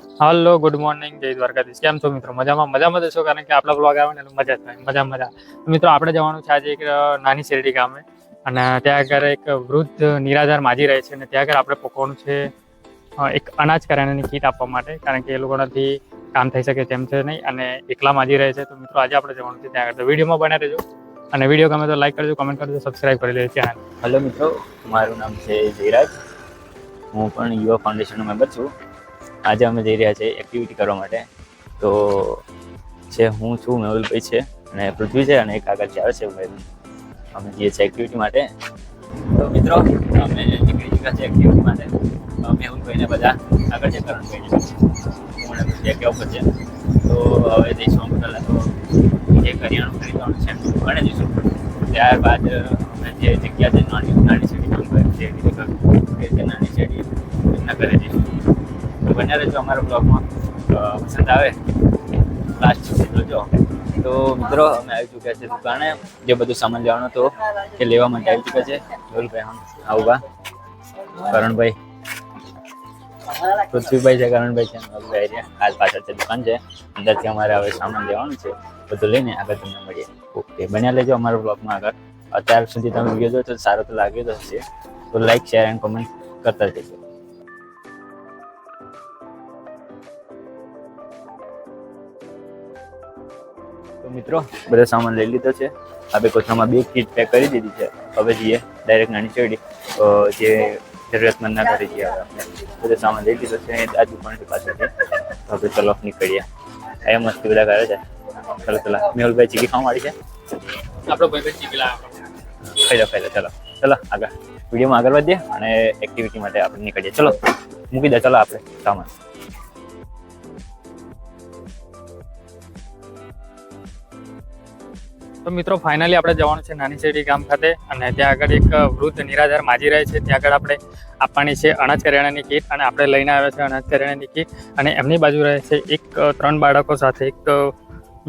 હાલો good morning જય દ્વારકાધીશ. કેમ છો મિત્રો? મજામાં? મજામાં જશો કારણ કે આપણા બ્લોગ આવે ને એટલે મજા જ થાય. મજા મજા. મિત્રો, આપણે જવાનું છે આજે એક નાની શેરડી ગામે. અને ત્યાં આગળ એક વૃદ્ધ નિરાધાર માજી રહે છે અને ત્યાં આગળ આપણે પકવાનું છે એક અનાજ કરિયાણાની કીટ આપવા માટે. કારણ કે એ લોકોનાથી કામ થઈ શકે તેમ છે નહીં. અને એકલા માજી રહે છે. તો મિત્રો, આજે આપણે જવાનું છે ત્યાં આગળ. તો વિડીયોમાં બને રહેજો. અને વીડિયો ગમે તો લાઈક કરજો કમેન્ટ કરજો સબસ્ક્રાઈબ કરી લેજો ચેનલ હલો મિત્રો, મારું નામ છે જયરાજ. હું પણ યુવા ફાઉન્ડેશનનો મેમ્બર છું. આજે અમે જઈ રહ્યા છીએ એક્ટિવિટી કરવા માટે. તો છે હું છું, મેહુલભાઈ છે અને પૃથ્વી છે અને એક આગળ આવે છે ભાઈ અમે જઈએ છીએ એક્ટિવિટી માટે. તો મિત્રો, અમે નીકળી ચૂક્યા છે એક્ટિવિટી માટે. મેહુલભાઈને બધા આગળ છે કરણભાઈને પૃથ્વી કેવું ઉપર છે. તો હવે જઈશું પહેલાં તો જે કરિયાણું ખરીદવાનું છે દુકાને જઈશું. ત્યારબાદ અમે જે જગ્યા છે, નાની નાની શેરી જે નાની શેરી એમના ઘરે જઈશું. બન્યા રહેજો અમારા બ્લોગમાં પસંદ આવે લાસ્ટ સુધી જોજો. તો મિત્રો, અમે આવી ચૂક્યા છે દુકાને. જે બધું સામાન લેવાનો હતો એ લેવા માટે આવી ચૂક્યા છે જોલભાઈ હમ આવું કરણભાઈ. પૃથ્વીભાઈ છે, કરણભાઈ છે મેહુલભાઈ રહ્યા. હાલ પાછળ છે દુકાન છે. અંદરથી અમારે હવે સામાન લેવાનું છે. બધું લઈને આગળ તમને મળીએ. ઓકે, બન્યા લેજો અમારા બ્લોગમાં આગળ. અત્યાર સુધી તમે વીડિયો જોયો તો સારો તો લાગ્યો તો હશે. તો લાઈક શેર એન્ડ કોમેન્ટ કરતા જજો તો મિત્રો બધા સામાન લઈ લીધો છે. આપણે કોથળામાં બે કીટ પેક કરી દીધી છે. હવે જઈએ ડાયરેક્ટ નાની ચડી જે જરૂરિયાતમંદના ઘરે જઈએ હવે આપણે. બધો સામાન લઈ લીધો છે. આ દુકાનથી પાછળથી આપણે ચલો નીકળીએ. એ મસ્તી બધા કરે છે. ચલો ચલો. મેહુલભાઈ ચીકી ખાવા વાળી છે? આપણો ભાઈ ચીકલા ખાઈ લો ખાઈ લો. ચલો ચલો આગળ. વિડીયોમાં આગળ વધીએ અને એક્ટિવિટી માટે આપણે નીકળીએ. ચલો મૂકી દે ચલો આપણે સામાન. તો મિત્રો ફાઇનલી આપણે જવાનું છે નાની શેરડી ગામ ખાતે અને ત્યાં આગળ એક વૃદ્ધ નિરાધાર માજી રહે છે. ત્યાં આગળ આપણે આપવાની છે અનાજ કરિયાણાની કીટ અને આપણે લઈને આવ્યા છે અનાજ કરિયાણાની કીટ અને એમની બાજુ રહે છે એક ત્રણ બાળકો સાથે એક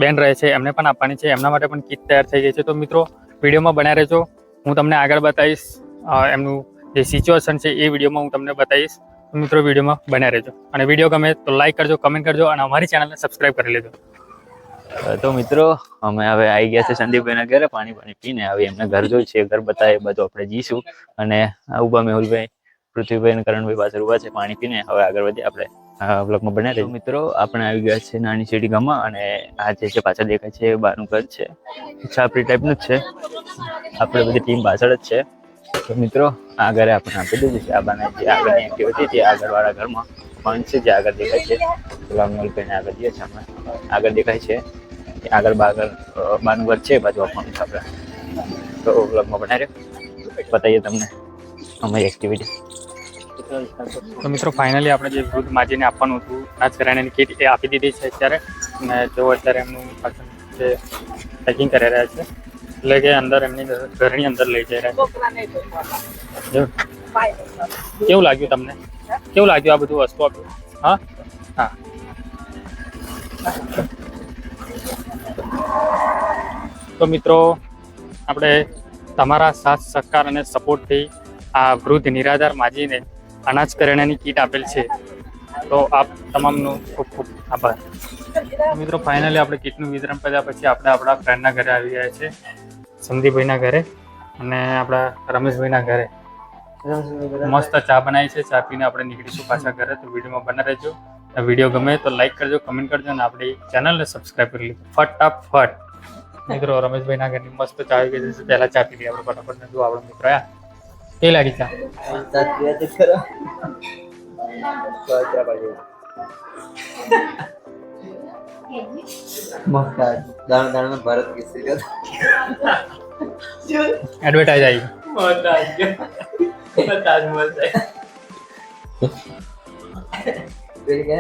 બેન રહે છે. એમને પણ આપવાની છે. એમના માટે પણ કીટ તૈયાર થઈ ગઈ છે. તો મિત્રો, વિડીયોમાં બન્યા રહેજો. હું તમને આગળ બતાવીશ એમનું જે સિચ્યુએશન છે એ વિડીયોમાં હું તમને બતાવીશ. મિત્રો, વિડીયોમાં બન્યા રહેજો. અને વીડિયો ગમે તો લાઈક કરજો કમેન્ટ કરજો અને અમારી ચેનલને સબસ્ક્રાઈબ કરી લેજો. તો મિત્રો, અમે હવે આવી ગયા છે સંદીપભાઈના ઘરે, પાણી પાણી પીને આવી એમને ઘર જોઈ છે, ઘર બતાવે બધું આપણે જઈશું અને ઊભા મેહુલભાઈ, પૃથ્વીભાઈ અને કરણભાઈ પાછળ ઊભા છે, પાણી પીને હવે આગળ વધીએ આપણે બ્લોગમાં બન્યા રહીએ મિત્રો, આપણે આવી ગયા છે નાની શેરી ગામમાં, અને આ જે છે, પાછળ દેખાય છે એ બારનું ઘર છે. છાપરી ટાઈપનું જ છે. આપણે બધી ટીમ પાછળ જ છે. તો મિત્રો, આ ઘરે આપણે આપી દીધું છે, આ બાને જે આગળની એક્ટિવિટી હતી આગળવાળા ઘરમાં પણ છે, જે આગળ દેખાય છે. પેલા મેહુલભાઈને આગળ જઈએ છે આપણે આગળ દેખાય છે. આગળ બાગળ બાનું ઘર છે બાજુ આપવાનું છે આપણે. તો બ્લોગમાં બનાવી બતાવીએ તમને અમારી એક્ટિવિટી તો મિત્રો ફાઇનલી આપણે જે વૃદ્ધ માજીને આપવાનું હતું નાચ કરિયાણાની કીટ એ આપી દીધી છે અત્યારે. અને જો અત્યારે એમનું પાછળ જે પેકિંગ કરી રહ્યા છે, એટલે કે અંદર એમની ઘરની અંદર લઈ જઈ રહ્યા કેવું લાગ્યું તમને? કેવું લાગ્યું આ બધું વસ્તુ આપ્યું હા? હા. તો મિત્રો આપણે તમારા સાથ સહકાર અને સપોર્ટથી આ વૃદ્ધ નિરાધાર માજીને અનાજ કરિયાણાની કીટ આપેલ છે. તો આપ તમામનો ખૂબ ખૂબ આભાર. મિત્રો ફાઇનલી આપણે કીટનું વિતરણ કર્યા પછી આપણે આપણા ફ્રેન્ડના ઘરે આવી ગયા છે સંદીપભાઈના ઘરે અને આપણા રમેશભાઈના ઘરે. મસ્ત ચા બનાવી છે ચા પીને આપણે નીકળીશું પાછા ઘરે. તો વિડીયોમાં બના રહેજો. વીડિયો ગમે તો લાઈક કરજો કમેન્ટ કરજો અને આપણી ચેનલને સબસ્ક્રાઈબ કરી લીધું. ફટાફટ. મિત્રો રમેશભાઈના ઘરની મસ્ત ચા આવી ગઈ છે. પહેલા ચા પી લઈએ આપણે ફટાફટ, ને જો આપણો મિત્ર આયા એ લાગી ચા. દાણા દાણા ભારત કેસરી એડવર્ટાઇઝ આવી પેલી કે